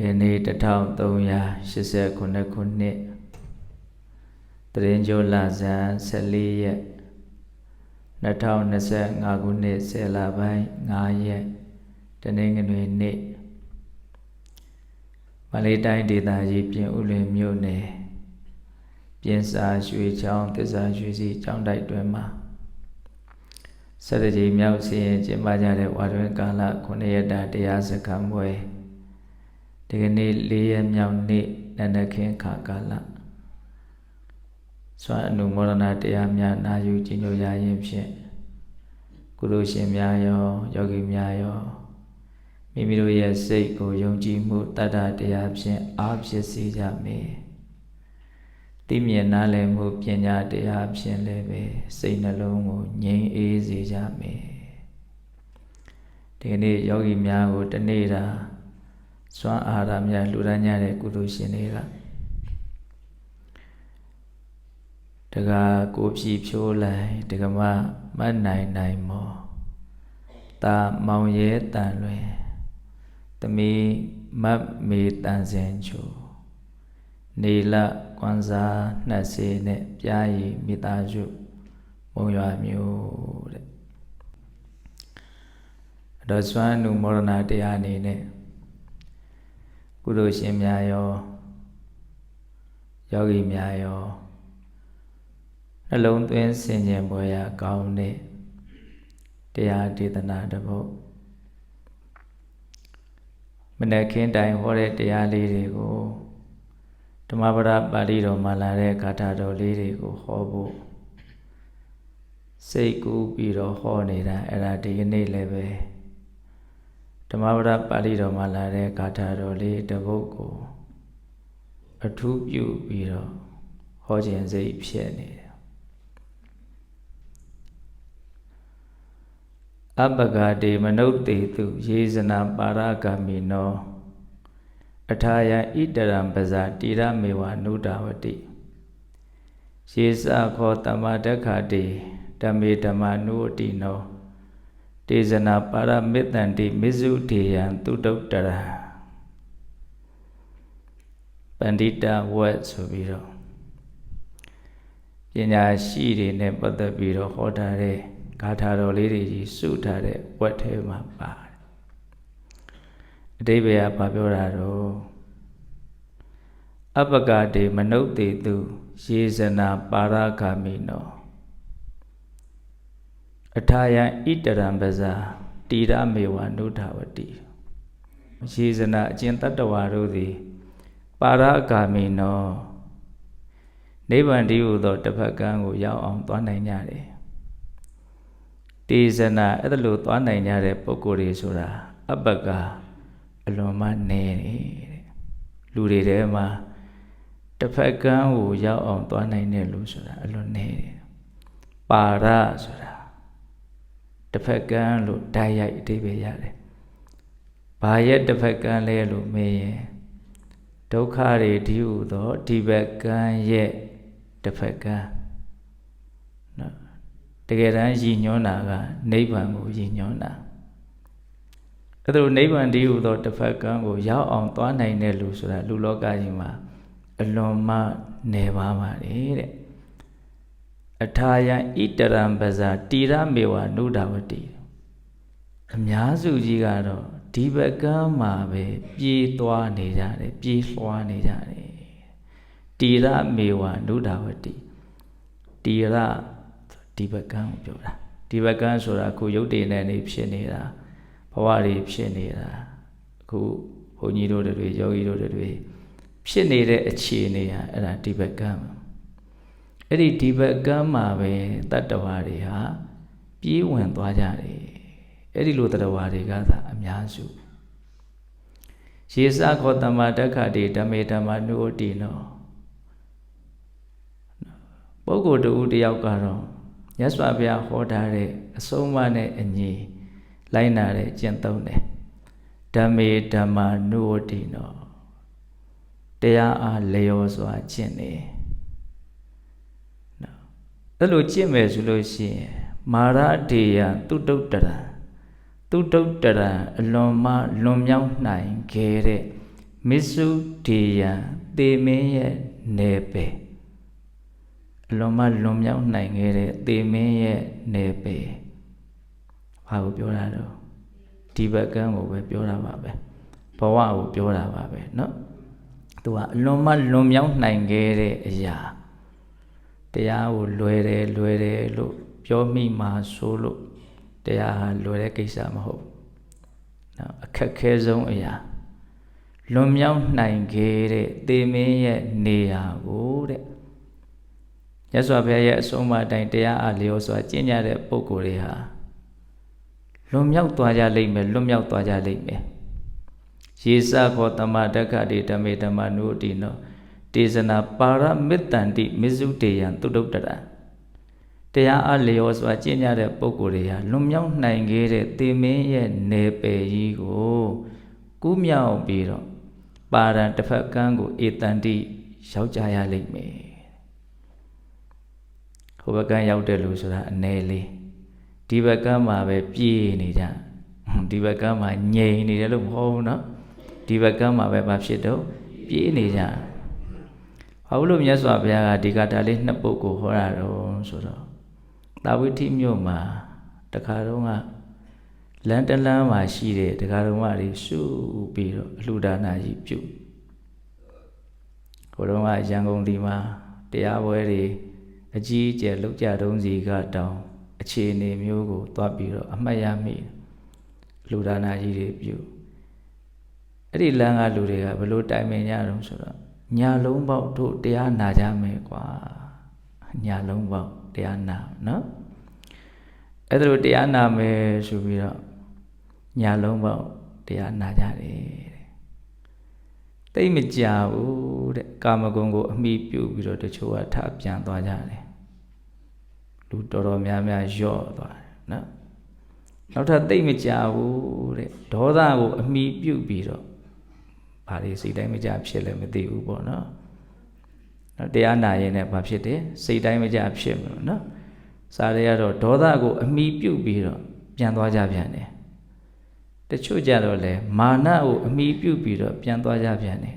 ဒီနေ့1389ခုနှစ်တရင်ကျော်လဇန်14ရက်2025ခုနှစ်10လပိုင်း9ရက်တနင်္ဂနွေနေ့မလေးတိုင်းဒေသကြီးပြင်ဦးလွင်မြို့နယ်ပြင်စာရွှေချောင်းတစ္ဆာရွှေစီကျောင်းတိုက်တွင်မှာဆက်တကြီးမြောက်စီရင်ကျင်းပကြတဲ့ဝါတွင်ကာလ9ရက်တာတရားစခန်းပွဲ ဒီကနေ့၄ရက်မြောက်နေ့နန္ဒခင်ခါကာလစွမ်းအနုမောဒနာတရားများနာယူကြည်ညိုရရင်ဖြင့်ကုလိုရှင်များရောယောဂီများရောမိမိတို့ရဲ့စိတ်ကိုယုံကြည်မှုတတ္တတရားဖြင့်အားဖြစ်စေကြမေသိမြင်နားလည်မှုပညာတရားဖြင့်လည်းပဲစိတ်နှလုံးကိုငြိမ်းအေးစေကြမေဒီကနေ့ယောဂီများကိုတနေ့တာ စွမ်းအာရများလှူဒါန်းကြတဲ့ကုသိုလ်ရှင်တွေကတကားကိုဖြီဖြိုးလိုက်တကမမတ်နိုင်နိုင်မောတာမောင်ရဲတန်လွင်တမီမတ်မေတန်စင်ချိုနေလကွန်စာနှက်စေနဲ့ပြားရည်မိသားစုမုံရွာမျိုးတဲ့အတော်စွမ်းနုမောရဏတရားအနေနဲ့ ကုသိုလ်ရှင်များရောယောဂီများရောနှလုံးသွင်းဆင်ခြင်ပွဲရာကောင်းတဲ့တရားဒေသနာတစ်ပုဒ်မနက်ခင်းတိုင်ဟောတဲ့တရားလေးတွေကိုဓမ္မပဒပါဠိတော်မှာလာတဲ့ဂါထာတော်လေးတွေကိုဟောဖို့စိတ်ကူးပြီးတော့ဟောနေတာအဲ့ဒါဒီကနေ့လည်းပဲ ဓမ္မပဒပါဠိတော်မှာလာတဲ့ဂါထာတော်လေးတစ်ပုဒ်ကိုအထူးပြုပြီးတော့ဟောခြင်းစိတ်ဖြစ်နေတယ်အပဂါတေမနုဿေတုယေဇနာပါရဂမိနောအထာယံဣတရံပဇာတိရမေဝနုဒဝတိယေစခောတမဒက္ခတေဓမေဓမ္မနုဝတိနော တေဇနာပါရမေတ္တန္တိမိစုတေယံသူတုတ္တရာပန္တိတဝက်ဆိုပြီးတော့ပညာရှိတွေနဲ့ပတ်သက်ပြီးတော့ဟောထားတဲ့ဂါထာတော်လေးတွေကြီးစုထားတဲ့ဝက်ထဲမှာပါတယ်အတိဘယ်ကဘာပြောတာတော့အပကတေမနုဿေတုယေဇနာပါရဂာမိနောအ ထာယံဣတရံပဇာတိရမေဝနုထဝတိယေဇနာအကျင့်တတ္တဝါတို့သည်ပါရဂာမိနောနိဗ္ဗာန်တည်းဟူသောတစ်ဖက်ကံကိုရောက်အောင်သွားနိုင်ကြတယ်တေဇနာအဲ့ဒါလို့သွားနိုင်ကြတဲ့ပုဂ္ဂိုလ်တွေဆိုတာအပကအလွန်မှနေတယ်တဲ့လူတွေထဲမှာတစ်ဖက်ကံကိုရောက်အောင်သွားနိုင်တဲ့လူဆိုတာအလွန်နေတယ်ပါရဆိုတာ တစ်ဖက်ကံလို့တိုက်ရိုက်အဓိပ္ပာယ်ရတယ်ဘာရဲ့တစ်ဖက်ကံလဲလို့မေးရင်ဒုက္ခတွေဒီဟုသောဒီဘက်ကံရဲ့တစ်ဖက်ကံနော်တကယ်တမ်းရည်ညွှန်းတာကနိဗ္ဗာန်ကိုရည်ညွှန်းတာအဲ့ဒါနိဗ္ဗာန်တည်းဟူသောတစ်ဖက်ကံကိုရောက်အောင်သွားနိုင်တဲ့လူဆိုတာလူလောကကြီးမှာအလွန်မှနေပါပါတယ်တဲ့ အထာယံဣတရံပဇာတိရမေဝနုဒဝတိအများစုကြီးကတော့ဒီဘက်ကမ်းမှာပဲပြေးသွားနေကြတယ်ပြေးလွှားနေကြတယ်တိရမေဝနုဒဝတိတိရဒီဘက်ကမ်းကိုပြောတာဒီဘက်ကမ်းဆိုတာအခုရုပ်တည်နေနေဖြစ်နေတာဘဝတွေဖြစ်နေတာအခုဘုန်းကြီးတို့တွေယောဂီတို့တွေဖြစ်နေတဲ့အခြေအနေဟာအဲ့ဒါဒီဘက်ကမ်း အဲ့ဒီဒီဘက်ကမ်းမှာပဲတတ္တဝါတွေဟာပြေးဝင်သွားကြတယ်အဲ့ဒီလိုတတ္တဝါတွေကသာအများစုရေစခောတမတက္ခတိဓမေဓမ္မနုဩတိနောပုဂ္ဂိုလ်တူတယောက်ကတော့မြတ်စွာဘုရားဟောထားတဲ့အဆုံးအမနဲ့အညီလိုက်နာတဲ့ကျင့်သုံးတယ်ဓမ္မေဓမ္မာနုဝတိနောတရားအားလျော်စွာကျင့်နေနော် အဲ့လိုကျင့်မယ်ဆိုလို့ရှိရင်မာရတေယသူတုတ္တရသူတုတ္တရအလွန်မှလွန်မြောက်နိုင်ခဲ့တဲ့ မစ္စုဒေယံသေမင်းရဲ့နေပေအလွန်မှလွန်မြောက်နိုင်ခဲ့တဲ့သေမင်းရဲ့နေပေဘာကိုပြောတာတော့ဒီဘက်ကံကိုပဲပြောတာပါပဲဘဝကိုပြောတာပါပဲเนาะသူကအလွန်မှလွန်မြောက်နိုင်ခဲ့တဲ့အရာ တရားကိုလွယ်တယ်လွယ်တယ်လို့ပြောမိမှဆိုလို့တရားဟာလွယ်တဲ့ကိစ္စမဟုတ်နော်အခက်ခဲဆုံးအရာလွန်မြောက်နိုင်ခဲ့တဲ့သေမင်းရဲ့နေရာကိုတဲ့ရသော်ဘုရားရဲ့အဆုံးအမတိုင်းတရားအလျော်စွာကျင့်ကြတဲ့ပုဂ္ဂိုလ်တွေဟာလွန်မြောက်သွားကြလိမ့်မယ်လွန်မြောက်သွားကြလိမ့်မယ်ရေစခောတမတက္ခတိဓမေဓမ္မနုတိနော တေဇနာပါရမေတ္တန္တိမစ္စုတေယံတုတုတ္တရတရားအလျော်စွာကျင့်ကြတဲ့ပုဂ္ဂိုလ်တွေဟာလွန်မြောက်နိုင်ခဲ့တဲ့သေမင်းရဲ့နေပယ်ကြီးကိုကူးမြောက်ပြီးတော့ပါရန်တစ်ဖက်ကန်းကိုဧတန္တိရောက်ကြရလိမ့်မယ်ဟိုဘက်ကန်းရောက်တယ်လို့ဆိုတာအ ਨੇ လေးဒီဘက်ကန်းမှာပဲပြေးနေကြဒီဘက်ကန်းမှာငြိမ်နေတယ်လို့မဟုတ်ဘူးเนาะဒီဘက်ကန်းမှာပဲမဖြစ်တော့ပြေးနေကြ ဘာလို့မြတ်စွာဘုရားကဒီကတာလေးနှစ်ပုဒ်ကိုဟောတာတော့ဆိုတော့တာဝိထိမြို့မှာတခါတော့ကလမ်းတလမ်းမှာရှိတဲ့တခါတော့မတွေစုပြီးတော့အလှူဒါနကြီးပြုဟိုတော့ကရန်ကုန်ဒီမှာတရားပွဲတွေအကြီးအကျယ်လုပ်ကြတုံးစီကတောင်အခြေအနေမျိုးကိုသွားပြီးတော့အမှတ်ရမိလူဒါနာကြီးတွေပြုအဲ့ဒီလမ်းကလူတွေကဘလို့တိုင်ပင်ကြတော့ဆိုတော့ ညာလုံးပေါက်တို့တရားနာကြမယ်ကွာညာလုံးပေါက်တရားနာနော်အဲ့ဒါလိုတရားနာမယ်ဆိုပြီးတော့ညာလုံးပေါက်တရားနာကြတယ်တဲ့တိတ်မကြဘူးတဲ့ကာမဂုဏ်ကိုအမိပြုပြီးတော့တချို့ကထပြန်သွားကြတယ်လူတော်တော်များများယော့သွားတယ်နော်နောက်ထပ်တိတ်မကြဘူးတဲ့ဒေါသကိုအမိပြုပြီးတော့ ဘာတွေစိတ်တိုင်းမကြဖြစ်လဲမသိဘူးပေါ့နော်နော်တရားနာရင်လည်းဘာဖြစ်တယ်စိတ်တိုင်းမကြဖြစ်မှာနော်စားရကတော့ဒေါသကို အမိပြုပြီးတော့ပြန်သွားကြပြန်တယ်တချို့ကြတော့လေမာနကိုအမိပြုပြီးတော့ပြန်သွားကြပြန်တယ်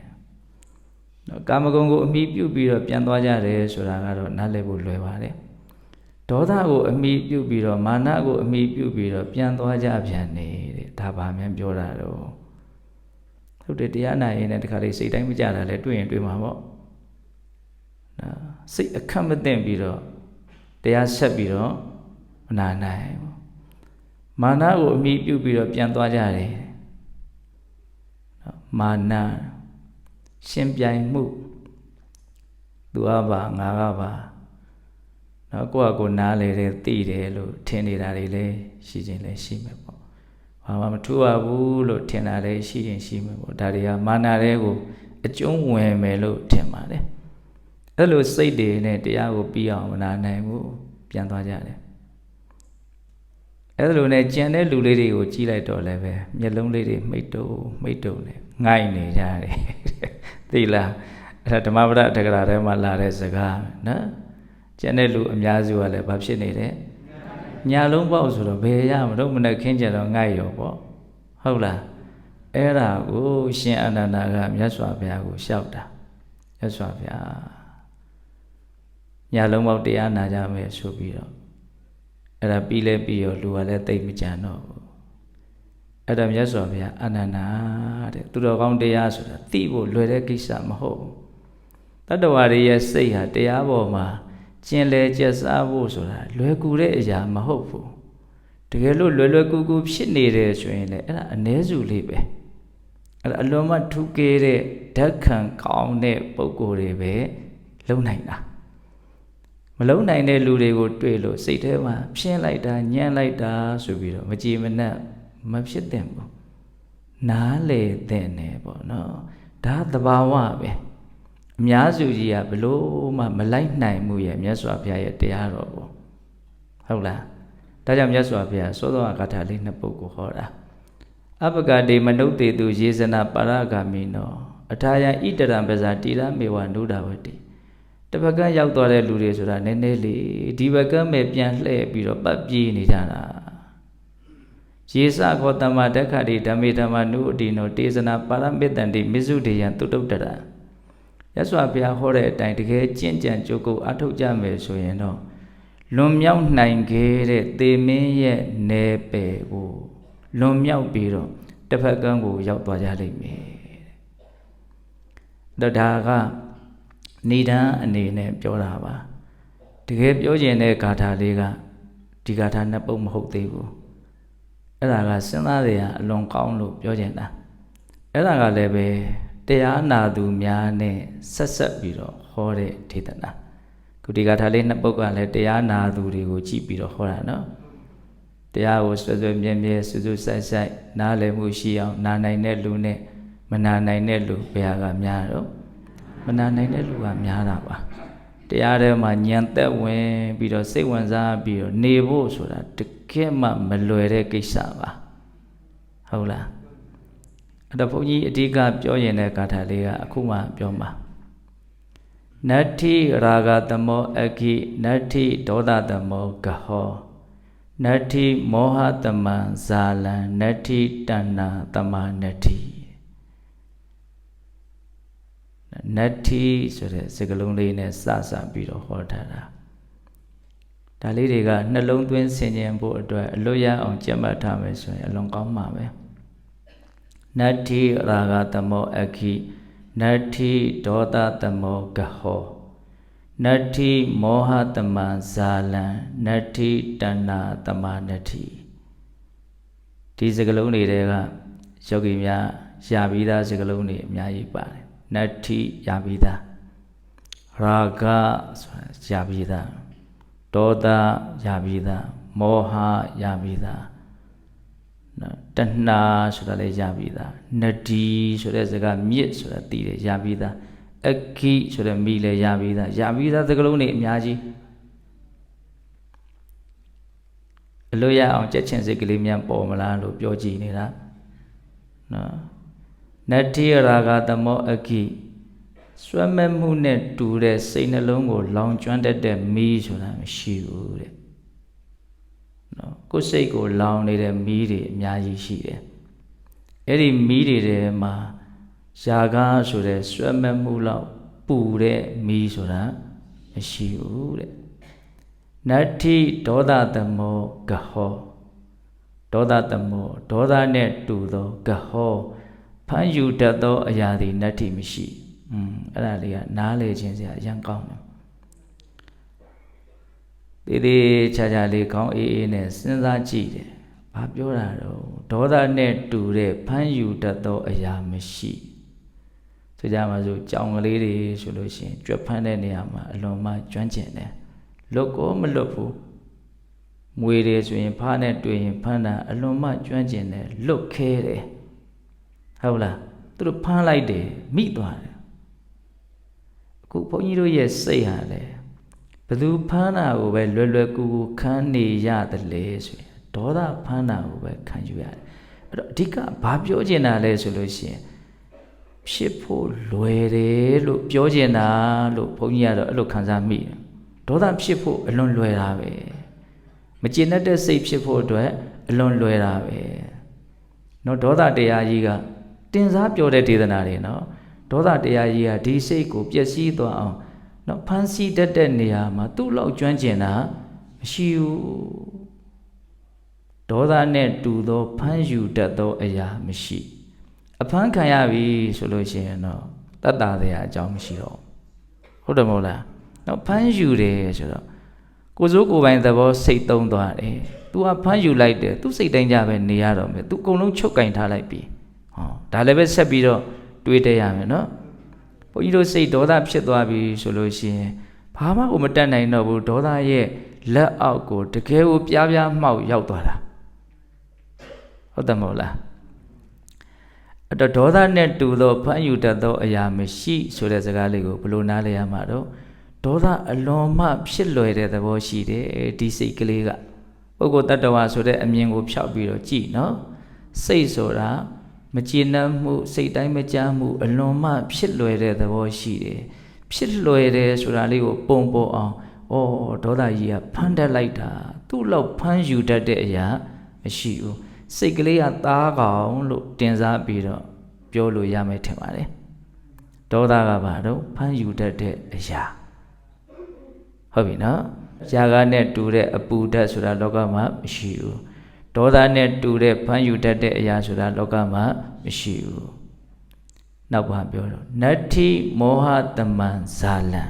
နော်ကာမဂုဏ်ကိုအမိပြုပြီးတော့ပြန်သွားကြတယ်ဆိုတာကတော့နားလည်ဖို့လွယ်ပါတယ်ဒေါသကိုအမိပြုပြီးတော့မာနကိုအမိပြုပြီးတော့ပြန်သွားကြပြန်နေတဲ့ဒါပါမှန်းပြောတာတော့ ဟုတ်တယ်တရားနာရင်လည်းတခါလေစိတ်တိုင်းမကြတာလဲတွေ့ရင်တွေ့မှာပေါ့နော်စိတ်အခက်မသိပြီးတော့တရားဆက်ပြီးတော့မနာနိုင်ဘူးမာနကိုအမိပြုပြီးတော့ပြန်သွားကြတယ်နော်မာနရှင်ပြိုင်မှုသူကပါငါကပါနော်ကိုယ့်အကိုနားလေတယ်သိတယ်လို့ထင်နေတာတွေလည်းရှိခြင်းလည်းရှိမယ်ပေါ့ ဘာမှမထူရဘူးလို့ထင်တာလည်းရှိရင်ရှိမယ်ပေါ့ဒါတွေကမာနတွေကိုအကျုံးဝင်မယ်လို့ထင်ပါတယ်အဲ့လိုစိတ်တွေနဲ့တရားကိုပြီးအောင်မနာနိုင်ဘူးပြန်သွားကြတယ်အဲ့လိုနဲ့ကြံတဲ့လူလေးတွေကိုကြီးလိုက်တော့လည်းပဲမျက်လုံးလေးတွေမှိတ်တုံမှိတ်တုံနဲ့ငိုက်နေကြတယ်သိလားအဲ့ဒါဓမ္မပဒတက္ကရာထဲမှာလာတဲ့စကားနော်ကျန်တဲ့လူအများစုကလည်းဘာဖြစ်နေတယ် ညာလုံးပေါက်ဆိုတော့ဘယ်ရမလို့မနဲ့ခင်းကြတော့ငိုက်ရောပေါ့ဟုတ်လားအဲ့ဒါကိုရှင်အနန္ဒာကမြတ်စွာဘုရားကိုလျှောက်တာမြတ်စွာဘုရားညာလုံးပေါက်တရားနာကြမယ်ဆိုပြီးတော့အဲ့ဒါပြီးလဲပြီးရောလူကလည်းတိတ်မကြံတော့ဘူးအဲ့ဒါမြတ်စွာဘုရားအနန္ဒာတဲ့သူတော်ကောင်းတရားဆိုတာသိဖို့လွယ်တဲ့ကိစ္စမဟုတ်ဘူးတတ္တဝါတွေရဲ့စိတ်ဟာတရားပေါ်မှာ ကျင်လေကျက်စားဖို့ဆိုတာလွယ်ကူတဲ့အရာမဟုတ်ဘူးတကယ်လို့လွယ်လွယ်ကူကူဖြစ်နေတယ်ဆိုရင်လည်းအဲ့ဒါအ ਨੇ စုလေးပဲအဲ့ဒါအလွန်မှထူးကဲတဲ့ဓာတ်ခံကောင်းတဲ့ပုံကိုယ်တွေပဲလုံနိုင်တာမလုံနိုင်တဲ့လူတွေကိုတွေ့လို့စိတ်ထဲမှာဖြင်းလိုက်တာညံ့လိုက်တာဆိုပြီးတော့မကြည်မနှက်မဖြစ်သင့်ဘူးနားလေတဲ့နယ်ပေါ့နော်ဒါသဘာဝပဲ အများစုကြီးကဘလို့မှမလိုက်နိုင်မှုရဲ့မြတ်စွာဘုရားရဲ့တရားတော်ကိုဟုတ်လားဒါကြောင့်မြတ်စွာဘုရားသောသောဂါထာလေးနှစ်ပုဒ်ကိုဟောတာအပကတိမနုဿေတုယေဇနာပါရဂာမိနောအထာယဣတရံပဇာတိရမေဝနုဒဝတိတပကရောက်သွားတဲ့လူတွေဆိုတာနည်းနည်းလေးဒီဘကမဲ့ပြန်လှည့်ပြီးတော့ပတ်ပြေးနေကြတာယေစခောတမဒက္ခတိဓမ္မေဓမ္မနုအတိနောတေဇနာပါရမေတ္တန္တိမစ္စုတေယံတုတုတ္တရာ ရသော်ဘုရားဟောတဲ့အတိုင်းတကယ်ကျင့်ကြံကြိုးကိုအထောက်ကြမယ်ဆိုရင်တော့လွန်မြောက်နိုင်ခဲ့တဲ့သေမင်းရဲ့နယ်ပယ်ကိုလွန်မြောက်ပြီးတော့တစ်ဖက်ကန်းကိုရောက်သွားကြလိမ့်မယ်တဲ့ဒါကနေတန်းအနေနဲ့ပြောတာပါတကယ်ပြောကျင်တဲ့ဂါထာလေးကဒီဂါထာနှစ်ပုဒ်မဟုတ်သေးဘူးအဲ့ဒါကစဉ်းစားရအလွန်ကောင်းလို့ပြောကျင်တာအဲ့ဒါကလည်းပဲ တရားနာသူများနဲ့ဆက်ဆက်ပြီးတော့ဟောတဲ့ဒေသနာခုဒီဂါထာလေးနှစ်ပုဒ်ကလည်းတရားနာသူတွေကိုကြည့်ပြီးတော့ဟောတာနော်တရားကိုဆွဆွမြဲမြဲစွစွဆိုင်ဆိုင်နားလည်မှုရှိအောင်နာနိုင်တဲ့လူနဲ့မနာနိုင်တဲ့လူဘယ်ဟာကများတော့မနာနိုင်တဲ့လူကများတာပါတရားထဲမှာညံသက်ဝင်ပြီးတော့စိတ်ဝင်စားပြီးတော့နေဖို့ဆိုတာတကယ်မှမလွယ်တဲ့ကိစ္စပါဟုတ်လား အဲ့တော့ဘုန်းကြီးအဓိကပြောရင်တဲ့ကာထာလေးကအခုမှပြောမှာနတ္ထိရာဂသမောအခိနတ္ထိဒေါသသမောကဟောနတ္ထိမောဟတမံဇာလံနတ္ထိတဏ္ဏတမနတ္ထိနတ္ထိဆိုတဲ့စကားလုံးလေးနဲ့စစပြီးတော့ဟောထားတာဒါလေးတွေကနှလုံးသွင်းဆင်ခြင်ဖို့အတွက်အလွတ်ရအောင်ကြက်မှတ်ထားမယ်ဆိုရင်အလွန်ကောင်းပါပဲ နတ္ထိရာဂတမောအခိနတ္ထိဒေါသတမောကဟောနတ္ထိမောဟတမံဇာလံနတ္ထိတဏ္ဏတမနတ္ထိဒီစကလုံးတွေတဲကယောဂီများရှားပြီးသားစကလုံးတွေအများကြီးပါတယ်နတ္ထိရပြီးသားရာဂဆိုတာရပြီးသားဒေါသရပြီးသားမောဟရပြီးသား နော်တဏှာဆိုတာလည်းရပြီးသားနဒီဆိုတဲ့စကားမြစ်ဆိုတာသိတယ်ရပြီးသားအခိဆိုတဲ့မိလည်းရပြီးသားရပြီးသားသကလုံးတွေအများကြီးအလို့ရအောင်ကြက်ချင်စိတ်ကလေးများပေါ်မလားလို့ပြောကြည့်နေတာနော်နတ္တိရာဂသမောအခိစွဲမဲ့မှုနဲ့တူတဲ့စိတ်နှလုံးကိုလောင်ကျွမ်းတတ်တဲ့မီးဆိုတာမရှိဘူးတဲ့ နော်ကိုယ်စိတ်ကိုလောင်နေတဲ့မီးတွေအများကြီးရှိတယ်အဲ့ဒီမီးတွေထဲမှာယာကားဆိုတဲ့ဆွဲမဲ့မှုလောက်ပူတဲ့မီးဆိုတာမရှိဘူးတဲ့နတ္ထိဒေါသသမောကဟောဒေါသသမောဒေါသနဲ့တူသောကဟောဖမ်းယူတတ်သောအရာတွေနတ္ထိမရှိอืมအဲ့ဒါလေးကနားလေခြင်းစရာအရင်ကောင်းတယ် သေးသေးချာချာလေးခေါင်းအေးအေးနဲ့စဉ်းစားကြည့်တယ်ဘာပြောတာတော့ဒေါသနဲ့တူတဲ့ဖမ်းယူတတ်သောအရာမရှိဆိုကြမှာဆိုကြောင်ကလေးတွေဆိုလို့ရှိရင်ကြွက်ဖမ်းတဲ့နေရာမှာအလွန်မှကျွမ်းကျင်တယ်လွတ်ကိုမလွတ်ဘူးမွေတယ်ဆိုရင်ဖားနဲ့တွေ့ရင်ဖမ်းတာအလွန်မှကျွမ်းကျင်တယ်လွတ်ခဲတယ်ဟုတ်လားသူတို့ဖမ်းလိုက်တယ်မိသွားတယ်အခုဘုန်းကြီးတို့ရဲ့စိတ်ဟာလေဘ သူဖမ်းတာကိုပဲလွယ်လွယ်ကူကူခန်းနေရတယ်လေဆိုရင်ဒေါသဖမ်းတာကိုပဲခံယူရတယ်အဲ့တော့အဓိကဘာပြောချင်တာလဲဆိုလို့ရှိရင်ဖြစ်ဖို့လွယ်တယ်လို့ပြောချင်တာလို့ဘုန်းကြီးကတော့အဲ့လိုခံစားမိတယ်ဒေါသဖြစ်ဖို့အလွန်လွယ်တာပဲမကျေနပ်တဲ့စိတ်ဖြစ်ဖို့အတွက်အလွန်လွယ်တာပဲเนาะဒေါသတရားကြီးကတင်စားပြောတဲ့ဒေသနာတွေเนาะဒေါသတရားကြီးကဒီစိတ်ကိုပျက်စီးသွားအောင် နော်ဖန်ဆီးတတ်တဲ့နေရာမှာသူ့လောက်ကျွမ်းကျင်တာမရှိဘူးဒေါသနဲ့တူသောဖန်ယူတတ်သောအရာမရှိ အဖန်ခံရပြီဆိုလို့ရှိရင်တော့တတ်တာတဲ့အကြောင်းမရှိတော့ဟုတ်တယ်မဟုတ်လားနော်ဖန်ယူတယ်ဆိုတော့ကိုစိုးကိုပိုင်သဘောစိတ်သုံးသွားတယ်။ तू ကဖမ်းယူလိုက်တယ်။ तू စိတ်တိုင်းကြပဲနေရတော့မယ်။ तू အကုန်လုံးချုပ်ကင်ထားလိုက်ပြီ။ဟောဒါလည်းပဲဆက်ပြီးတော့တွေးတရမယ်နော်။ ဘုန်းကြီးတို့စိတ်ဒေါသဖြစ်သွားပြီဆိုလို့ရှိရင်ဘာမှကိုမတတ်နိုင်တော့ဘူးဒေါသရဲ့လက်အောက်ကိုတကယ်ကိုပြားပြားမှောက်ရောက်သွားတာ။ဟုတ်တယ်မဟုတ်လား။အဲ့တော့ဒေါသနဲ့တူသောဖမ်းယူတတ်သောအရာမရှိဆိုတဲ့စကားလေးကိုဘယ်လိုနားလဲရမှာတော့ဒေါသအလွန်မှဖြစ်လွယ်တဲ့သဘောရှိတယ်ဒီစိတ်ကလေးကပုဂ္ဂိုလ်တ attva ဆိုတဲ့အမြင်ကိုဖျောက်ပြီးတော့ကြည်နော်စိတ်ဆိုတာ မကျေနပ်မှုစိတ်တိုင်းမကြမှုအလွန်မှ ဖြစ်လွယ်တဲ့သဘောရှိတယ်ဖြစ်လွယ်တယ်ဆိုတာလေးကိုပုံပေါ်အောင်ဩဒေါသကြီးကဖမ်းတက်လိုက်တာသူ့လောက်ဖမ်းယူတတ်တဲ့အရာမရှိဘူးစိတ်ကလေးကသားကောင်လို့တင်စားပြီးတော့ပြောလို့ရမယ်ထင်ပါတယ်ဒေါသကဘာတော့ဖမ်းယူတတ်တဲ့အရာဟုတ်ပြီနော်ຢာကနဲ့တူတဲ့အပူဓာတ်ဆိုတာလောကမှာမရှိဘူး ဒေါသနဲ့တူတဲ့ဖမ်းယူတတ်တဲ့အရာဆိုတာလောကမှာမရှိဘူးနောက်ပါပြောတော့နတ္ထိမောဟတမံဇာလံ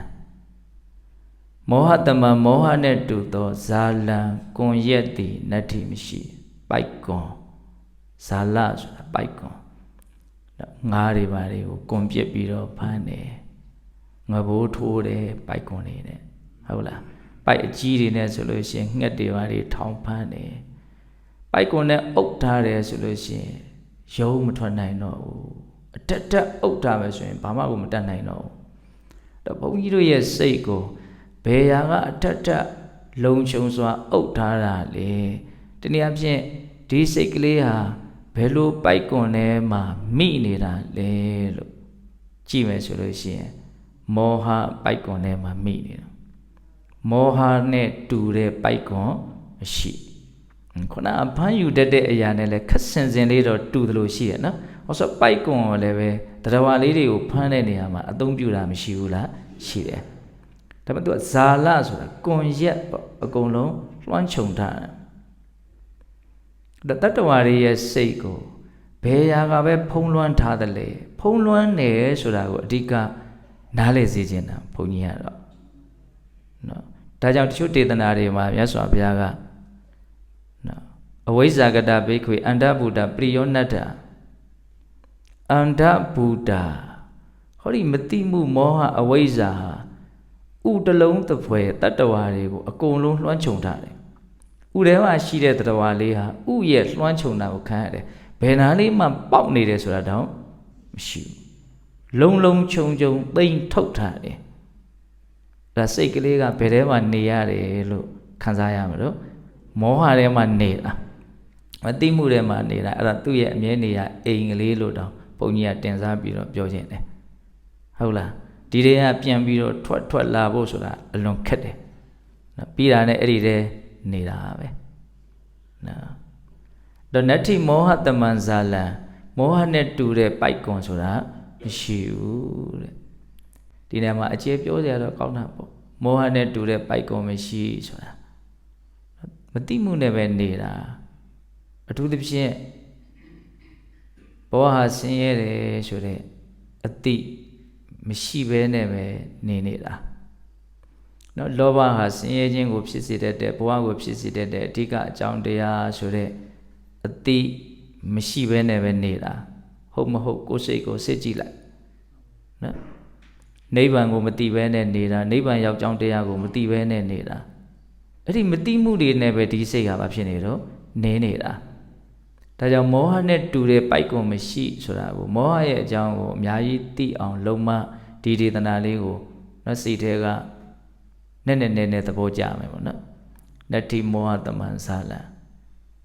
မောဟတမံမောဟနဲ့တူသောဇာလံကွန်ရက်သည်နတ္ထိမရှိ ပိုက်ကွန်ဇာလဆိုတာပိုက်ကွန်ငါးတွေပါတွေကိုကွန်ပြစ်ပြီးတော့ဖမ်းတယ်ငဘိုးထိုးတယ်ပိုက်ကွန်နေတယ်ဟုတ်လားပိုက်အကြီးတွေနဲ့ဆိုလို့ရှိရင်ငှက်တွေပါတွေထောင်ဖမ်းတယ် ပိုက်ကွန်နဲ့အုပ်ထားတယ်ဆိုလို့ရှိရင်ရုံးမထွက်နိုင်တော့ဘူးအတက်တက်အုပ်ထားမယ်ဆိုရင်ဘာမှကိုမတတ်နိုင်တော့ဘူးတော့ဘုန်းကြီးတို့ရဲ့စိတ်ကိုဘယ်ရာကအတက်တက်လုံခြုံစွာအုပ်ထားတာလေတနည်းအားဖြင့်ဒီစိတ်ကလေးဟာဘယ်လိုပိုက်ကွန်ထဲမှာမိနေတာလဲလို့ကြည့်မယ်ဆိုလို့ရှိရင်မောဟပိုက်ကွန်ထဲမှာမိနေတာမောဟနဲ့တူတဲ့ပိုက်ကွန်မရှိ ခုနအဖမ်းယူတတ်တဲ့အရာနဲ့လည်းခက်စင်စင်လေးတော့တူသလိုရှိရနော်ဟောဆိုပိုက်ကွန်ကိုလည်းပဲတရားလေးတွေကိုဖမ်းတဲ့နေရာမှာအသုံးပြုတာမရှိဘူးလားရှိတယ်ဒါပေမဲ့သူကဇာလဆိုတာကွန်ရက်ပေါ့အကုန်လုံးလွှမ်းခြုံထားတယ်တတ္တဝါတွေရဲ့စိတ်ကိုဘယ်ရာကပဲဖုံးလွှမ်းထားတယ်လေဖုံးလွှမ်းနေဆိုတာကိုအဓိကနားလည်စေချင်တာဘုန်းကြီးကတော့နော်ဒါကြောင့်တချို့ဒေသနာတွေမှာမြတ်စွာဘုရားကနော် အဝိဇ္ဇာကတဘိခွေအန္တဗုဒ္ဓပရိယောနတ္တအန္တဗုဒ္ဓဟောဒီမတိမှုမောဟအဝိဇ္ဇာဟာဥတလုံးသဖွယ်တတ္တဝါတွေကိုအကုန်လုံးလွှမ်းခြုံထားတယ်ဥထဲမှာရှိတဲ့တတ္တဝါလေးဟာဥရဲ့လွှမ်းခြုံတာကိုခံရတယ်ဘယ်နာလေးမှပေါက်နေတယ်ဆိုတာတော့မရှိဘူးလုံလုံခြုံခြုံသိမ့်ထုတ်ထားတယ်ဒါစိတ်ကလေးကဘယ်ထဲမှာနေရတယ်လို့ခံစားရမှာလို့မောဟထဲမှာနေတာ မသိမှုထဲမှာနေတာအဲ့ဒါသူ့ရဲ့အမြဲနေရအိမ်ကလေးလို့တောင်ဘုန်းကြီးကတင်စားပြီးတော့ပြောခြင်းတယ်ဟုတ်လားဒီတွေကပြန်ပြီးတော့ထွက်ထွက်လာဖို့ဆိုတာအလွန်ခက်တယ်နော်ပြီးတာနဲ့အဲ့ဒီတဲ့နေတာပဲနော်တော့နတ္ထိမောဟတမန်ဇာလံမောဟနဲ့တူတဲ့ပိုက်ကွန်ဆိုတာမရှိဘူးတဲ့ဒီနေရာမှာအခြေပြောစရာတော့ကောင်းတာပေါ့မောဟနဲ့တူတဲ့ပိုက်ကွန်မရှိဆိုတာမတိမှုနဲ့ပဲနေတာ အထူးသဖြင့်ဘဝဟာဆင်းရဲတယ်ဆိုတဲ့အတိမရှိဘဲနဲ့ပဲနေနေတာနော်လောဘဟာဆင်းရဲခြင်းကိုဖြစ်စေတတ်တဲ့ဘဝကိုဖြစ်စေတတ်တဲ့အဓိကအကြောင်းတရားဆိုတဲ့အတိမရှိဘဲနဲ့ပဲနေတာဟုတ်မဟုတ်ကိုယ်စိတ်ကိုစစ်ကြည့်လိုက်နော်နိဗ္ဗာန်ကိုမတိဘဲနဲ့နေတာနိဗ္ဗာန်ရောက်ကြောင်းတရားကိုမတိဘဲနဲ့နေတာအဲ့ဒီမတိမှုတွေနဲ့ပဲဒီစိတ်ကဘာဖြစ်နေတော့နေနေတာ ဒါကြောင့်မောဟနဲ့တူတဲ့ပိုက်ကွန်မရှိဆိုတာကိုမောဟရဲ့အကြောင်းကိုအများကြီးသိအောင်လုံးမဒီဒေသနာလေးကိုနော်စိတ်ထဲကနဲ့နဲ့နဲ့နဲ့သဘောကျမယ်ပေါ့နော်နတ္ထိမောဟတမန်ဇာလံ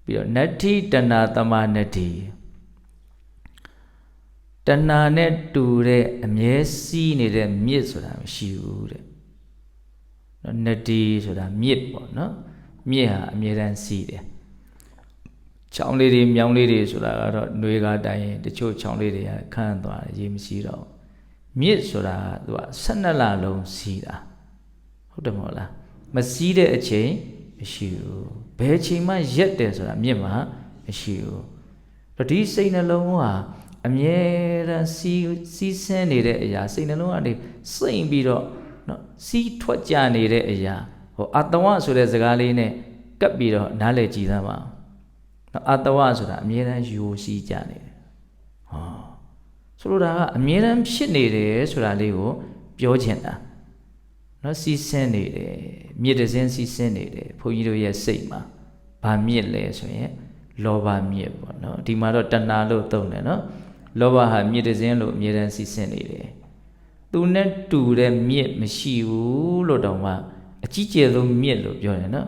ပြီးတော့နတ္ထိတဏတမနတ္ထိတဏနဲ့တူတဲ့အမြဲစီးနေတဲ့မြစ်ဆိုတာမရှိဘူးတဲ့နော်နတ္တိဆိုတာမြစ်ပေါ့နော်မြစ်ဟာအမြဲတမ်းစီးတယ် ချောင်းလေးတွေမြောင်းလေးတွေဆိုတာကတော့ຫນွေကားတိုင်းရင်တချို့ချောင်းလေးတွေကခန့်သွားတယ်ရေမရှိတော့မြစ်ဆိုတာကသူက12လလုံးစီးတာဟုတ်တယ်မဟုတ်လားမစီးတဲ့အချိန်မရှိဘူးဘယ်ချိန်မှရက်တယ်ဆိုတာမြစ်မှာမရှိဘူးတော့ဒီစိတ်နှလုံးဟာအမြဲတမ်းစီးစီးဆင်းနေတဲ့အရာစိတ်နှလုံးကနေစိတ်ပြီးတော့နော်စီးထွက်ကြနေတဲ့အရာဟိုအတဝဆိုတဲ့စကားလေးနဲ့ကပ်ပြီးတော့နားလည်ကြည်သမ်းပါ နော်အတဝဆိုတာအမြဲတမ်းယူစီးကြနေတယ်ဟောဆိုလိုတာကအမြဲတမ်းဖြစ်နေတယ်ဆိုတာလေးကိုပြောချင်တာနော်စီးဆင်းနေတယ်မြစ်တစင်းစီးဆင်းနေတယ်ဘုန်းကြီးတို့ရဲ့စိတ်မှာဘာမြစ်လဲဆိုရင်လောဘမြစ်ပေါ့နော်ဒီမှာတော့တဏှာလို့သုံးတယ်နော်လောဘဟာမြစ်တစင်းလို့အမြဲတမ်းစီးဆင်းနေတယ်သူနဲ့တူတဲ့မြစ်မရှိဘူးလို့တောင်မှအကြီးကျယ်ဆုံးမြစ်လို့ပြောတယ်နော်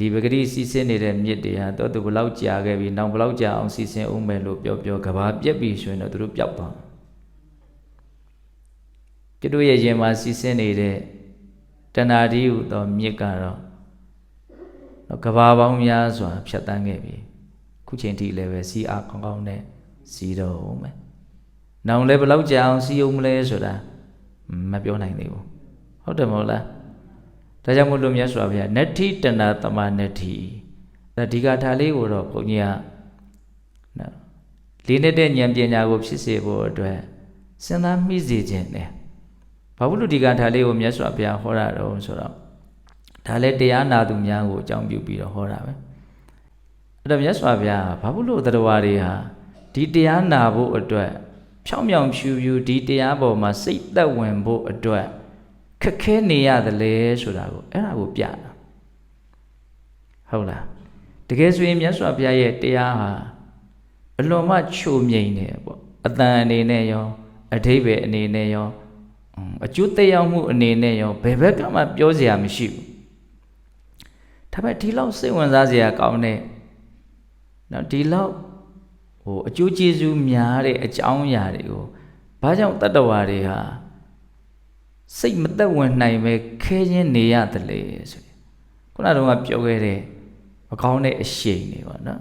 ဒီပဂတိစီးဆင်းနေတဲ့မြစ်တွေဟာတော့သူဘလောက်ကြာခဲ့ပြီနောက်ဘလောက်ကြာအောင်စီးဆင်းအောင်မယ်လို့ပြောပြောကဘာပြက်ပြီဆိုရင်တော့သူတို့ပျောက်သွားပြတို့ရဲ့ရင်မှာစီးဆင်းနေတဲ့တဏှာဒီဟုသောမြစ်ကတော့နော်ကဘာပေါင်းများစွာဖြတ်တန်းခဲ့ပြီခုချိန်ထိလည်းပဲစီအားကောင်းကောင်းနဲ့စီတော့မယ်နောင်လည်းဘယ်လောက်ကြာအောင်စီအောင်မလဲဆိုတာမပြောနိုင်သေးဘူးဟုတ်တယ်မဟုတ်လား ဒါကြောင့်မို့လို့မြတ်စွာဘုရားနတ္ထိတဏတမနတ္ထိဒါဒီကထာလေးကိုတော့ဘုန်းကြီးကနော်လေးနေတဲ့ဉာဏ်ပညာကိုဖြစ်စေဖို့အတွက်စဉ်းစားမိစေခြင်းနဲ့ဘာလို့ဒီကထာလေးကိုမြတ်စွာဘုရားဟောတာတော့ဆိုတော့ဒါလည်းတရားနာသူများကိုအကြောင်းပြုပြီးတော့ဟောတာပဲအဲ့တော့မြတ်စွာဘုရားဘာလို့တရားတွေဟာဒီတရားနာဖို့အတွက်ဖြောင်းမြောင်ဖြူဖြူဒီတရားပေါ်မှာစိတ်သက်ဝင်ဖို့အတွက် ခက်ခဲနေရတယ်လေဆိုတာကိုအဲ့ဒါကိုပြတာဟုတ်လားတကယ်ဆိုရင်မြတ်စွာဘုရားရဲ့တရားဟာအလွန်မှချိုမြိန်တယ်ပေါ့အတန်အနေနဲ့ရောအထိပ္ပယ်အနေနဲ့ရောအကျိုးသက်ရောက်မှုအနေနဲ့ရောဘယ်ဘက်ကမှပြောစရာမရှိဘူးဒါပေမဲ့ဒီလောက်စိတ်ဝင်စားစရာကောင်းတဲ့နော်ဒီလောက်ဟိုအကျိုးကျေးဇူးများတဲ့အကြောင်းအရာတွေကိုဘာကြောင့်တတ္တဝါတွေဟာ စိတ်မသက်ဝင်နိုင်ပဲခဲချင်းနေရတယ်လေဆိုရင်ခုနကတော့ပြောခဲ့တဲ့မကောင်းတဲ့အရှိန်တွေပေါ့နော်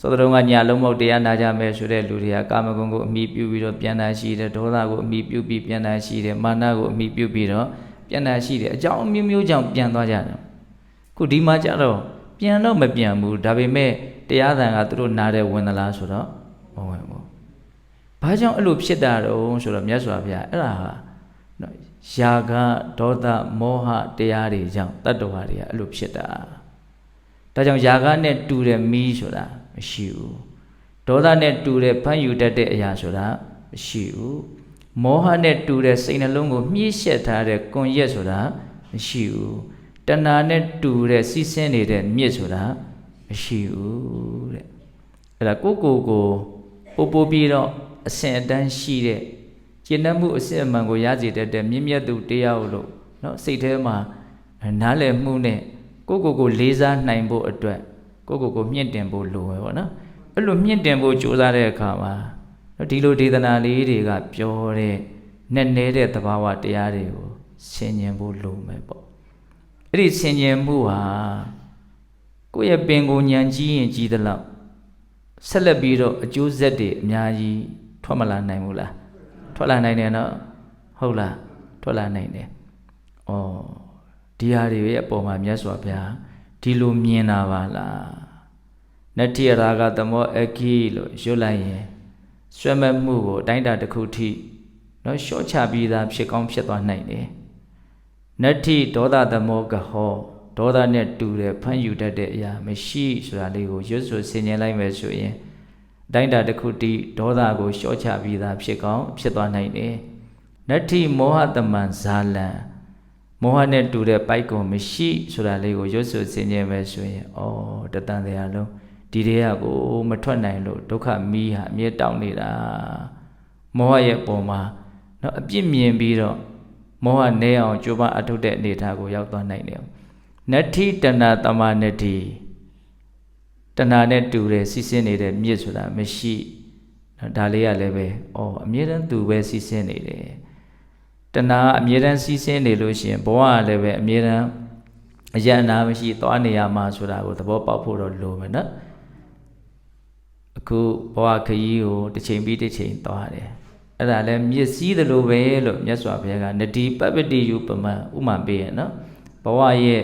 သောတရုံကညာလုံးမဟုတ်တရားနာကြမယ်ဆိုတဲ့လူတွေကကာမဂုဏ်ကိုအမိပြုပြီးတော့ပြန်တာရှိတယ်ဒေါသကိုအမိပြုပြီးပြန်တာရှိတယ်မာနကိုအမိပြုပြီးတော့ပြန်တာရှိတယ်အကြောင်းအမျိုးမျိုးကြောင့်ပြန်သွားကြတယ်ခုဒီမှာကြတော့ပြန်တော့မပြန်ဘူးဒါပေမဲ့တရားသံကသူတို့နားတဲ့ဝင်သလားဆိုတော့မဝင်ဘူးဘာကြောင့်အဲ့လိုဖြစ်တာတော့ဆိုတော့မြတ်စွာဘုရားအဲ့ဒါဟာနော် ယာကဒေါသမောဟတရားတွေကြောင့်တတ္တဝါတွေကအဲ့လိုဖြစ်တာဒါကြောင့်ယာကနဲ့တူတဲ့မီးဆိုတာမရှိဘူးဒေါသနဲ့တူတဲ့ဖမ်းယူတတ်တဲ့အရာဆိုတာမရှိဘူးမောဟနဲ့တူတဲ့စိတ်နှလုံးကိုမြှိရှက်ထားတဲ့ကွန်ရက်ဆိုတာမရှိဘူးတဏှာနဲ့တူတဲ့စီးဆင်းနေတဲ့မြစ်ဆိုတာမရှိဘူးတဲ့အဲ့ဒါကိုကိုကိုပို့ပို့ပြီးတော့အစင်အတန်းရှိတဲ့ ကျင့်တတ်မှုအစစ်အမှန်ကိုရစေတတ်တဲ့မြင့်မြတ်သူတရားဟုလို့နော်စိတ်ထဲမှာနားလည်မှုနဲ့ကိုယ့်ကိုယ်ကိုလေးစားနိုင်ဖို့အတွက်ကိုယ့်ကိုယ်ကိုမြင့်တင်ဖို့လိုပဲပေါ့နော်အဲ့လိုမြင့်တင်ဖို့ကြိုးစားတဲ့အခါမှာဒီလိုဒေသနာလေးတွေကပြောတဲ့နဲ့နဲတဲ့သဘာဝတရားတွေကိုဆင်ញင်ဖို့လိုမယ်ပေါ့အဲ့ဒီဆင်ញင်မှုဟာကိုယ့်ရဲ့ပင်ကိုညံကြီးရင်ကြီးသလောက်ဆက်လက်ပြီးတော့အကျိုးဆက်တွေအများကြီးထွက်မလာနိုင်ဘူးလား ထွက်လာနိုင်တယ်နော်ဟုတ်လားထွက်လာနိုင်တယ်ဩဒီဟာတွေရဲ့အပေါ်မှာမြတ်စွာဘုရားဒီလိုမြင်တာပါလားနတ္တိရာဂသမောအခိလို့ရွတ်လိုက်ရင်ဆွဲမဲ့မှုကိုအတိုင်းတာတစ်ခုထိနော်ရှော့ချပြီးသားဖြစ်ကောင်းဖြစ်သွားနိုင်တယ်နတ္တိဒေါသသမောကဟောဒေါသနဲ့တူတဲ့ဖန်ယူတတ်တဲ့အရာမရှိဆိုတာလေးကိုရွတ်ဆိုဆင်ញင်လိုက်မယ်ဆိုရင် တိုင်းတာတစ်ခုတည်းဒေါသကိုရှော့ချပြီးသားဖြစ်ကောင်းဖြစ်သွားနိုင်တယ်နတ္ထိမောဟတမန်ဇာလံမောဟနဲ့တူတဲ့ပိုက်ကုံမရှိဆိုတာလေးကိုရွတ်ဆိုဆင်ခြင်ပဲဆိုရင်ဩတတန်တရားလုံးဒီတရားကိုမထွက်နိုင်လို့ဒုက္ခမီးဟာအမြဲတောင်းနေတာမောဟရဲ့ပုံမှာနော်အပြစ်မြင်ပြီးတော့မောဟနဲအောင်ကြိုးပမ်းအထုတ်တဲ့အနေအထားကိုရောက်သွားနိုင်တယ်နတ္ထိတဏတမနတ္ထိ တဏနဲ့တူတဲ့စီးဆင်းနေတဲ့မြစ်ဆိုတာမရှိဒါလေးကလည်းပဲဩအမြဲတမ်းသူပဲစီးဆင်းနေတယ်တဏှာအမြဲတမ်းစီးဆင်းနေလို့ရှိရင်ဘဝကလည်းပဲအမြဲတမ်းအယံနာမရှိသွားနေရမှာဆိုတာကိုသဘောပေါက်ဖို့တော့လိုမယ်နော်အခုဘဝခရီးကိုတစ်ချိန်ပြီးတစ်ချိန်သွားတယ်အဲ့ဒါလည်းမြစ်စည်းသလိုပဲလို့မြတ်စွာဘုရားကနဒီပပတိယုပမံဥမာပေးရနော်ဘဝရဲ့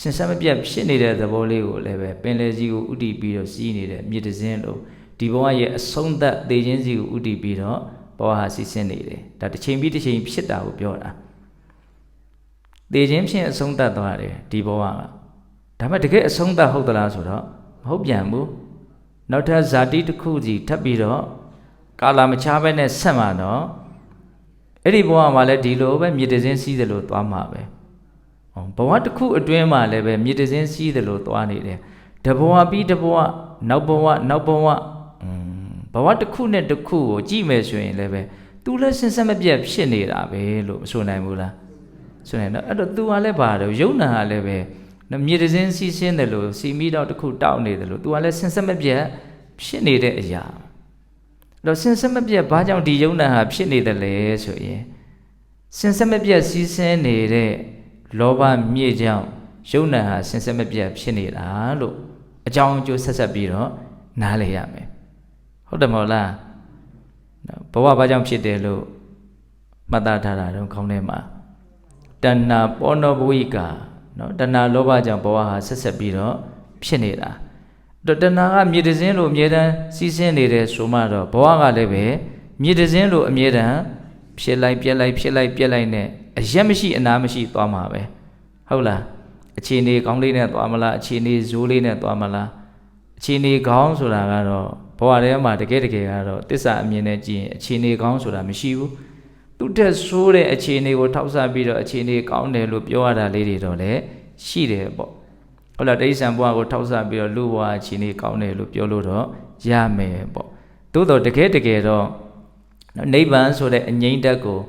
ရှင်ဆက်မပြတ်ဖြစ်နေတဲ့သဘောလေးကိုလည်းပဲပင်လယ်ကြီးကိုဥတည်ပြီးတော့စီးနေတဲ့မြစ်တစင်းလို့ဒီဘဝရဲ့အဆုံးသက်သေခြင်းစီကိုဥတည်ပြီးတော့ဘဝဟာစီးဆင်းနေတယ်ဒါတစ်ချိန်ပြီးတစ်ချိန်ဖြစ်တာကိုပြောတာသေခြင်းဖြင့်အဆုံးသတ်သွားတယ်ဒီဘဝကဒါပေမဲ့တကယ်အဆုံးသတ်ဟုတ်သလားဆိုတော့မဟုတ်ပြန်ဘူးနောက်ထပ်ဇာတိတစ်ခုစီထပ်ပြီးတော့ကာလာမချားပဲနဲ့ဆက်မှာတော့အဲ့ဒီဘဝမှာလည်းဒီလိုပဲမြေတစင်းစီးတယ်လို့သွားမှာပဲ ဘဝတစ်ခုအတွင်းမှာလည်းပဲမြေတစင်းစီးတယ်လို့သွားနေတယ်တဘဝပြီးတဘဝနောက်ဘဝနောက်ဘဝဘဝတစ်ခုနဲ့တစ်ခုကိုကြည့်မယ်ဆိုရင်လည်းပဲသူလည်းစဉ်ဆက်မပြတ်ဖြစ်နေတာပဲလို့မဆိုနိုင်ဘူးလားဆိုနေတော့အဲ့တော့ तू ကလည်းပါတယ်ယုံနာကလည်းပဲမြေတစင်းစီးဆင်းတယ်လို့စီမီတော့တစ်ခုတောက်နေတယ်လို့ तू ကလည်းစဉ်ဆက်မပြတ်ဖြစ်နေတဲ့အရာအဲ့တော့စဉ်ဆက်မပြတ်ဘာကြောင့်ဒီယုံနာဟာဖြစ်နေတယ်လဲဆိုရင်စဉ်ဆက်မပြတ်စီးဆင်းနေတဲ့ လောဘမြစ်ကြောင့်ယုံနာဟာစင်စစ်မပြတ်ဖြစ်နေတာလို့အကြောင်းအကျိုးဆက်ဆက်ပြီးတော့နားလည်ရမယ်ဟုတ်တယ်မဟုတ်လားနော်ဘဝဘာကြောင့်ဖြစ်တယ်လို့မှတ်သားထားတာတော့ခေါင်းထဲမှာတဏ္ဏပောနောဘဝိကာနော်တဏ္ဏလောဘကြောင့်ဘဝဟာဆက်ဆက်ပြီးတော့ဖြစ်နေတာတော့တဏ္ဏကမြေတစင်းလိုအမြဲတမ်းစီးဆင်းနေတယ်ဆိုမှတော့ဘဝကလည်းပဲမြေတစင်းလိုအမြဲတမ်းဖြစ်လိုက်ပြက်လိုက်ဖြစ်လိုက်ပြက်လိုက်နဲ့ အရက်မရှိအနာမရှိသွားမှာပဲဟုတ်လားအခြေအနေကောင်းလေးနဲ့သွားမလားအခြေအနေဇိုးလေးနဲ့သွားမလားအခြေအနေကောင်းဆိုတာကတော့ဘဝထဲမှာတကယ်တကယ်ကတော့တစ္ဆာအမြင်နဲ့ကြည့်ရင်အခြေအနေကောင်းဆိုတာမရှိဘူးသူတက်ဆိုးတဲ့အခြေအနေကိုထောက်ဆပြီးတော့အခြေအနေကောင်းတယ်လို့ပြောရတာလေးတွေတော့လည်းရှိတယ်ပေါ့ဟုတ်လားတိဋ္ဌံဘဝကိုထောက်ဆပြီးတော့လူဘဝအခြေအနေကောင်းတယ်လို့ပြောလို့တော့ရမယ်ပေါ့သို့တော့တကယ်တကယ်တော့နိဗ္ဗာန်ဆိုတဲ့အငြိမ့်တက်ကို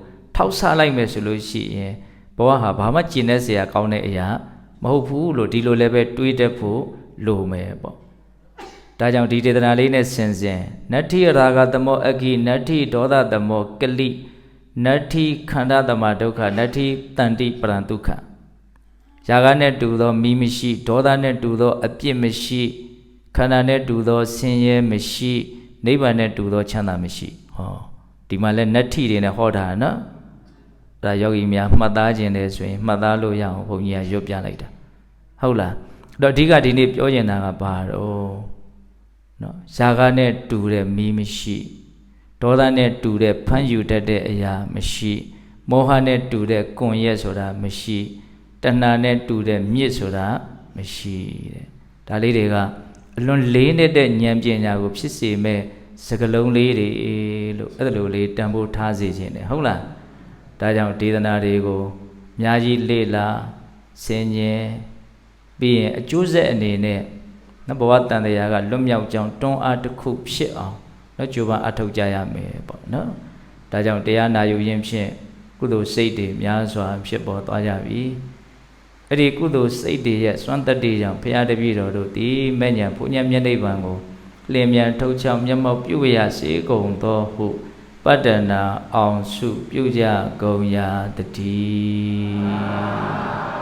ထောက်ဆလိုက်မယ်ဆိုလို့ရှိရင်ဘဝဟာဘာမှကျင်တဲ့စရာကောင်းတဲ့အရာမဟုတ်ဘူးလို့ဒီလိုလည်းပဲတွေးတတ်ဖို့လိုမယ်ပေါ့ဒါကြောင့်ဒီဒေသနာလေးနဲ့ဆင်စဉ်နတ္ထိရာဂသမောအကိနတ္ထိဒေါသသမောကလိနတ္ထိခန္ဓာသမဒုက္ခနတ္ထိတန္တိပရံဒုက္ခရာဂနဲ့တူသောမိမရှိဒေါသနဲ့တူသောအပြစ်မရှိခန္ဓာနဲ့တူသောဆင်းရဲမရှိနိဗ္ဗာန်နဲ့တူသောချမ်းသာမရှိဟောဒီမှာလဲနတ္ထိတွေနဲ့ဟောတာနော် ဒါယောဂီများမှတ်သားခြင်းတယ်ဆိုရင်မှတ်သားလို့ရအောင်ဘုန်းကြီးကရွတ်ပြလိုက်တာဟုတ်လားအဲ့တော့အဓိကဒီနေ့ပြောချင်တာကဘာတော့နော်ဇာကနဲ့တူတဲ့မီးမရှိဒေါသနဲ့တူတဲ့ဖမ်းယူတတ်တဲ့အရာမရှိမောဟနဲ့တူတဲ့ကွန်ရက်ဆိုတာမရှိတဏှာနဲ့တူတဲ့မြစ်ဆိုတာမရှိတဲ့ဒါလေးတွေကအလွန်လေးနေတဲ့ဉာဏ်ပညာကိုဖြစ်စေမဲ့စကလုံးလေးတွေလို့အဲ့လိုလေးတန်ဖိုးထားစေခြင်းတယ်ဟုတ်လား ဒါကြောင့်ဒေသနာတွေကိုအများကြီးလေ့လာဆင်ញင်ပြီးရင်အကျိုးဆက်အနေနဲ့နဘဝတန်တရားကလွတ်မြောက်ကြောင်းတွန်းအားတစ်ခုဖြစ်အောင်နော်ကြိုးပမ်းအထောက်ကြရမယ်ပေါ့နော်ဒါကြောင့်တရားနာယူရင်းဖြင့်ကုသိုလ်စိတ်တွေများစွာဖြစ်ပေါ်သွားကြပြီအဲ့ဒီကုသိုလ်စိတ်တွေရဲ့စွမ်းတတ္တိကြောင့်ဘုရားတပည့်တော်တို့ဒီမဲ့ညာဘုညာမျက်နှိပ်ပံကိုလင်မြန်ထုတ်ချောင်းမျက်မှောက်ပြုဝရစေကုန်သောဟု ပတ္တနာအောင်စုပြုကြကုန်ရာတည်း